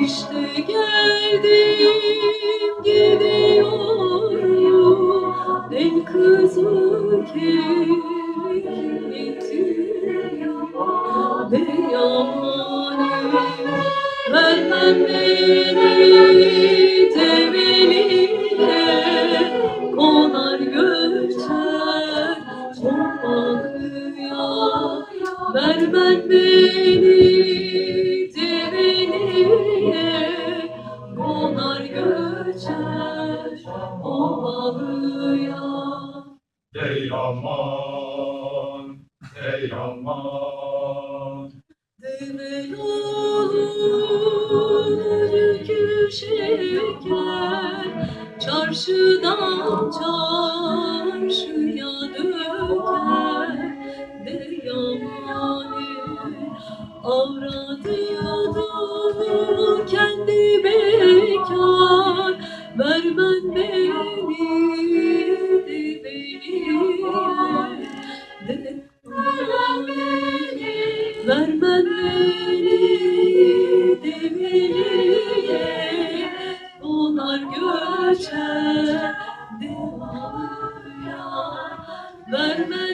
İşte geldim gidiyorum El kızı getiriyor Deyane Vermem beni Konar göçer çobanıya Vermem beni develiye Konar göçer ovalıya Ey aman, ey aman. Demel olur şeker Çarşıdan çarşıya döker De yamane avradıydı kendi bekar. Vermen beni de beni. De Vermen beni göçer devamlıya Vermen beni